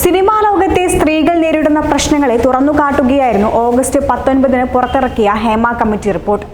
Cinema ലോകത്തെ സ്ത്രീകൾ നേരിടുന്ന പ്രശ്നങ്ങളെ തുറന്നു കാട്ടുകയായിരുന്നു ഓഗസ്റ്റ് പത്തൊൻപതിന് പുറത്തിറക്കിയ ഹേമ കമ്മിറ്റി റിപ്പോർട്ട്.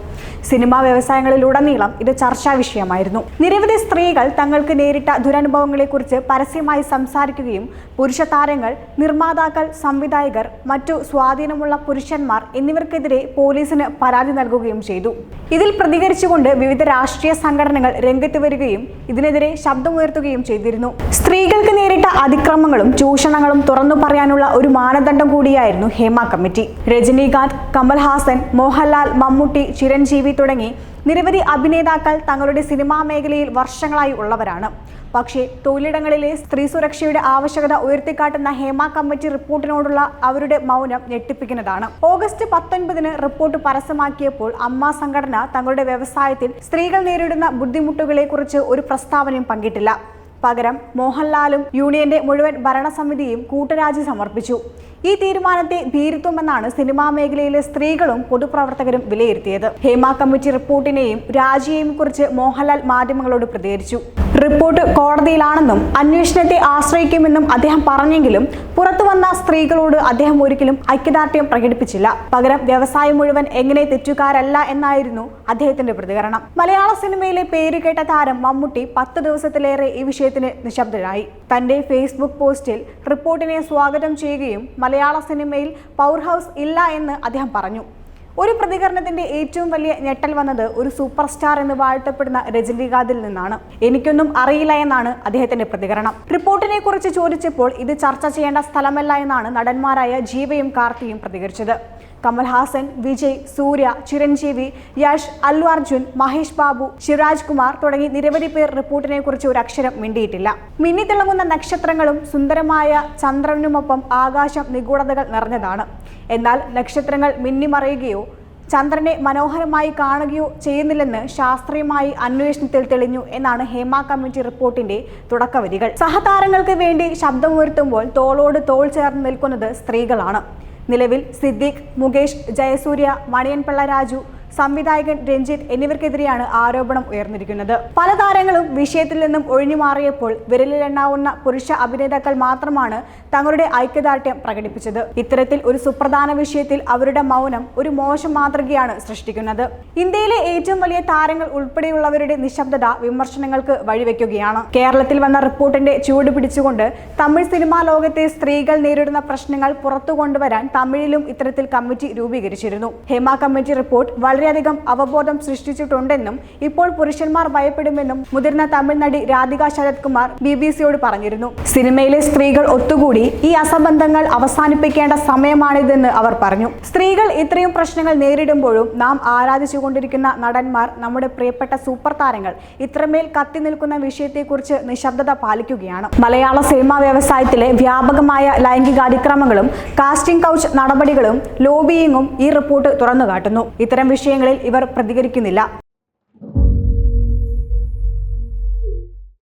സിനിമാ വ്യവസായങ്ങളിലുടനീളം ഇത് ചർച്ചാ വിഷയമായിരുന്നു. നിരവധി സ്ത്രീകൾ തങ്ങൾക്ക് നേരിട്ട ദുരനുഭവങ്ങളെക്കുറിച്ച് പരസ്യമായി സംസാരിക്കുകയും പുരുഷ താരങ്ങൾ നിർമ്മാതാക്കൾ സംവിധായകർ മറ്റു സ്വാധീനമുള്ള പുരുഷന്മാർ എന്നിവർക്കെതിരെ പോലീസിന് പരാതി നൽകുകയും ചെയ്തു. ഇതിൽ പ്രതികരിച്ചുകൊണ്ട് വിവിധ രാഷ്ട്രീയ സംഘടനകൾ രംഗത്ത് വരികയും ഇതിനെതിരെ ശബ്ദമുയർത്തുകയും ചെയ്തിരുന്നു. സ്ത്രീകൾക്ക് നേരിട്ട അതിക്രമങ്ങളും ചൂഷണങ്ങളും തുറന്നു പറയാനുള്ള ഒരു മാനദണ്ഡം കൂടിയായിരുന്നു ഹേമ കമ്മിറ്റി. രജനീകാന്ത് കമൽഹാസൻ മോഹൻലാൽ മമ്മൂട്ടി ചിരഞ്ജീവി തുടങ്ങി നിരവധി അഭിനേതാക്കൾ തങ്ങളുടെ സിനിമാ മേഖലയിൽ വർഷങ്ങളായി ഉള്ളവരാണ്. പക്ഷേ തൊഴിലിടങ്ങളിലെ സ്ത്രീ സുരക്ഷയുടെ ആവശ്യകത ഉയർത്തിക്കാട്ടുന്ന ഹേമ കമ്മിറ്റി റിപ്പോർട്ടിനോടുള്ള അവരുടെ മൗനം ഞെട്ടിപ്പിക്കുന്നതാണ്. ഓഗസ്റ്റ് പത്തൊൻപതിന് റിപ്പോർട്ട് പരസ്യമാക്കിയപ്പോൾ അമ്മ സംഘടന തങ്ങളുടെ വ്യവസായത്തിൽ സ്ത്രീകൾ നേരിടുന്ന ബുദ്ധിമുട്ടുകളെക്കുറിച്ച് ഒരു പ്രസ്താവനയും പങ്കിട്ടില്ല. പകരം മോഹൻലാലും യൂണിയന്റെ മുഴുവൻ ഭരണസമിതിയും കൂട്ടരാജി സമർപ്പിച്ചു. ഈ തീരുമാനത്തെ ഭീരുത്വമെന്നാണ് സിനിമാ മേഖലയിലെ സ്ത്രീകളും പൊതുപ്രവർത്തകരും വിലയിരുത്തിയത്. ഹേമ കമ്മിറ്റി റിപ്പോർട്ടിനെയും രാജിയെയും കുറിച്ച് മോഹൻലാൽ മാധ്യമങ്ങളോട് പ്രതികരിച്ചു. റിപ്പോർട്ട് കോടതിയിലാണെന്നും അന്വേഷണത്തെ ആശ്രയിക്കുമെന്നും അദ്ദേഹം പറഞ്ഞെങ്കിലും പുറത്തു വന്ന സ്ത്രീകളോട് അദ്ദേഹം ഒരിക്കലും ഐക്യദാർഢ്യം പ്രകടിപ്പിച്ചില്ല. പകരം വ്യവസായം മുഴുവൻ എങ്ങനെ തെറ്റുകാരല്ല എന്നായിരുന്നു അദ്ദേഹത്തിന്റെ പ്രതികരണം. മലയാള സിനിമയിലെ പേരുകേട്ട താരം മമ്മൂട്ടി പത്ത് ദിവസത്തിലേറെ ഈ വിഷയത്തിന് നിശബ്ദനായി തന്റെ ഫേസ്ബുക്ക് പോസ്റ്റിൽ റിപ്പോർട്ടിനെ സ്വാഗതം ചെയ്യുകയും മലയാള സിനിമയിൽ പവർ ഹൗസ് ഇല്ല എന്ന് അദ്ദേഹം പറഞ്ഞു. ഒരു പ്രതികരണത്തിന്റെ ഏറ്റവും വലിയ ഞെട്ടൽ വന്നത് ഒരു സൂപ്പർ സ്റ്റാർ എന്ന് വാഴ്ത്തപ്പെടുന്ന രജനീകാന്തിൽ നിന്നാണ്. എനിക്കൊന്നും അറിയില്ല എന്നാണ് അദ്ദേഹത്തിന്റെ പ്രതികരണം. റിപ്പോർട്ടിനെ കുറിച്ച് ചോദിച്ചപ്പോൾ ഇത് ചർച്ച ചെയ്യേണ്ട സ്ഥലമല്ല എന്നാണ് നടന്മാരായ ജീവയും കാർത്തിയും പ്രതികരിച്ചത്. കമൽഹാസൻ വിജയ് സൂര്യ ചിരഞ്ജീവി യഷ് അല്ലു അർജുൻ മഹേഷ് ബാബു ശിവരാജ് കുമാർ തുടങ്ങി നിരവധി പേർ റിപ്പോർട്ടിനെ കുറിച്ച് ഒരു അക്ഷരം മിണ്ടിയിട്ടില്ല. മിന്നിത്തിളങ്ങുന്ന നക്ഷത്രങ്ങളും സുന്ദരമായ ചന്ദ്രനുമൊപ്പം ആകാശം നിഗൂഢതകൾ നിറഞ്ഞതാണ്. എന്നാൽ നക്ഷത്രങ്ങൾ മിന്നിമറയുകയോ ചന്ദ്രനെ മനോഹരമായി കാണുകയോ ചെയ്യുന്നില്ലെന്ന് ശാസ്ത്രീയമായി അന്വേഷണത്തിൽ തെളിഞ്ഞു എന്നാണ് ഹേമ കമ്മിറ്റി റിപ്പോർട്ടിന്റെ തുടക്കവരികൾ സഹതാരങ്ങൾക്ക് വേണ്ടി ശബ്ദമുയർത്തുമ്പോൾ തോളോട് തോൾ ചേർന്ന് നിൽക്കുന്നത് സ്ത്രീകളാണ്. നിലവിൽ സിദ്ദീഖ് മുകേഷ് ജയസൂര്യ മണിയൻപിള്ള രാജു സംവിധായകൻ രഞ്ജിത്ത് എന്നിവർക്കെതിരെയാണ് ആരോപണം ഉയർന്നിരിക്കുന്നത്. പല താരങ്ങളും വിഷയത്തിൽ നിന്നും ഒഴിഞ്ഞു മാറിയപ്പോൾ വിരലിലെണ്ണാവുന്ന പുരുഷ അഭിനേതാക്കൾ മാത്രമാണ് തങ്ങളുടെ ഐക്യദാർഢ്യം പ്രകടിപ്പിച്ചത്. ഇത്തരത്തിൽ ഒരു സുപ്രധാന വിഷയത്തിൽ അവരുടെ മൗനം ഒരു മോശം മാതൃകയാണ് സൃഷ്ടിക്കുന്നത്. ഇന്ത്യയിലെ ഏറ്റവും വലിയ താരങ്ങൾ ഉൾപ്പെടെയുള്ളവരുടെ നിശബ്ദത വിമർശനങ്ങൾക്ക് വഴിവെക്കുകയാണ്. കേരളത്തിൽ വന്ന റിപ്പോർട്ടിന്റെ ചൂട് പിടിച്ചുകൊണ്ട് തമിഴ് സിനിമാ ലോകത്തെ സ്ത്രീകൾ നേരിടുന്ന പ്രശ്നങ്ങൾ പുറത്തു കൊണ്ടുവരാൻ തമിഴിലും ഇത്തരത്തിൽ കമ്മിറ്റി രൂപീകരിച്ചിരുന്നു. ഹേമ കമ്മിറ്റി റിപ്പോർട്ട് വളരെയധികം അവബോധം സൃഷ്ടിച്ചിട്ടുണ്ടെന്നും ഇപ്പോൾ പുരുഷന്മാർ ഭയപ്പെടുമെന്നും മുതിർന്ന തമിഴ് നടി രാധിക ശരത് കുമാർ ബി ബി സിയോട് പറഞ്ഞിരുന്നു. സിനിമയിലെ സ്ത്രീകൾ ഒത്തുകൂടി ഈ അസംബന്ധങ്ങൾ അവസാനിപ്പിക്കേണ്ട സമയമാണിതെന്ന് അവർ പറഞ്ഞു. സ്ത്രീകൾ ഇത്രയും പ്രശ്നങ്ങൾ നേരിടുമ്പോഴും നാം ആരാധിച്ചുകൊണ്ടിരിക്കുന്ന നടന്മാർ നമ്മുടെ പ്രിയപ്പെട്ട സൂപ്പർ താരങ്ങൾ ഇത്രമേൽ കത്തി നിൽക്കുന്ന വിഷയത്തെക്കുറിച്ച് നിശബ്ദത പാലിക്കുകയാണ്. മലയാള സിനിമാ വ്യവസായത്തിലെ വ്യാപകമായ ലൈംഗിക അതിക്രമങ്ങളും കാസ്റ്റിംഗ് കൗച്ച് നടപടികളും ലോബിയിങ്ങും ഈ റിപ്പോർട്ട് തുറന്നുകാട്ടുന്നു. ഇത്തരം വിഷയങ്ങളിൽ ഇവർ പ്രതികരിക്കുന്നില്ല